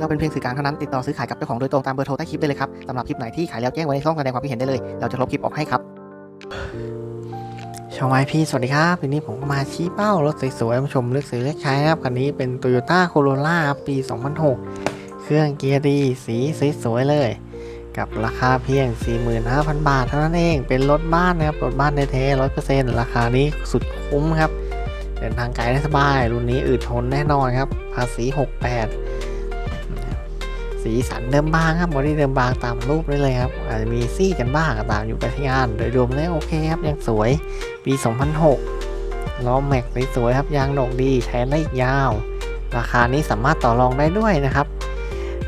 เราเป็นเพียงสื่อกลางเท่านั้นติดต่อซื้อขายกับเจ้าของโดยตรงตามเบอร์โทรใต้คลิปได้เลยครับสำหรับคลิปไหนที่ขายแล้วแจ้งไว้ในช่องแสดงความคิดเห็นได้เลย เราจะลบคลิปออกให้ครับชาวไอพีสวัสดีครับวันนี้ผมมาชี้เป้ารถสวยๆมาชมเลือกซื้อเลือกใช้ครับคันนี้เป็น Toyota Corolla ปี 2006 เครื่องเกียร์ดีสีสวยๆเลย กับราคาเพียง 45,000 บาทเท่านั้นเองเป็นรถบ้านนะครับรถบ้านแท้ๆ100%ราคานี้สุดคุ้มครับ เดินทางไกลได้สบาย รุ่นนี้อึดทนแน่นอนครับภาษี 68 สีสันเดิมบางครับบอดี้เดิมบางตามรูปได้เลยครับ อาจจะมีซี่กันบ้างตามอยู่ไปที่งาน โดยรวมแล้วโอเคครับ ยังสวย ปี 2006 ล้อแม็กสวยๆครับ ยางดอกดี ใช้ได้ยาว ราคานี้สามารถต่อรองได้ด้วยนะครับ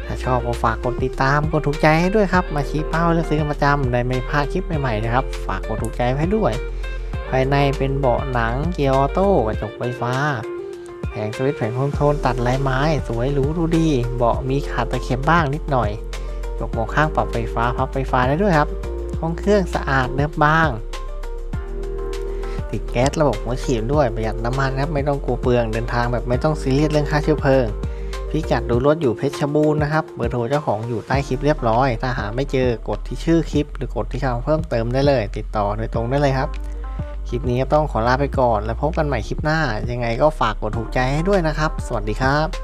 ถ้าชอบก็ฝากกดติดตาม กดถูกใจให้ด้วยครับ มาชี้เป้าเลือกซื้อกันประจำได้ไม่พลาดคลิปใหม่ๆนะครับ ฝากกดถูกใจให้ด้วย ภายในเป็นเบาะหนังเกียร์ออโต้กระจกไฟฟ้า แผงสวิตช์แผงคอนโทรลตัดลายไม้ สวยหรูดูดี เบาะมีขาดตะเข็บบ้างนิดหน่อยกระจกมองข้างปรับไฟฟ้าพับไฟฟ้าได้ด้วยครับ ห้องเครื่องสะอาดเนิบบ้าง ติดแก๊สระบบหัวฉีดด้วยประหยัดน้ำมันครับไม่ต้องกลัวเปลืองเดินทางแบบไม่ต้องซีเรียสเรื่องค่าเชื้อเพลิงพิกัดดูรถอยู่เพชรบูรณ์นะครับเบอร์โทรเจ้าของอยู่ใต้คลิปเรียบร้อย ถ้าหาไม่เจอกดที่ชื่อคลิป หรือกดที่คำเพิ่มเติมได้เลย ติดต่อโดยตรงได้เลยครับ ลิปนี้ก็ต้องขอลาไปก่อน แล้วพบกันใหม่คลิปหน้า ยังไงก็ฝากกดถูกใจให้ด้วยนะครับ สวัสดีครับ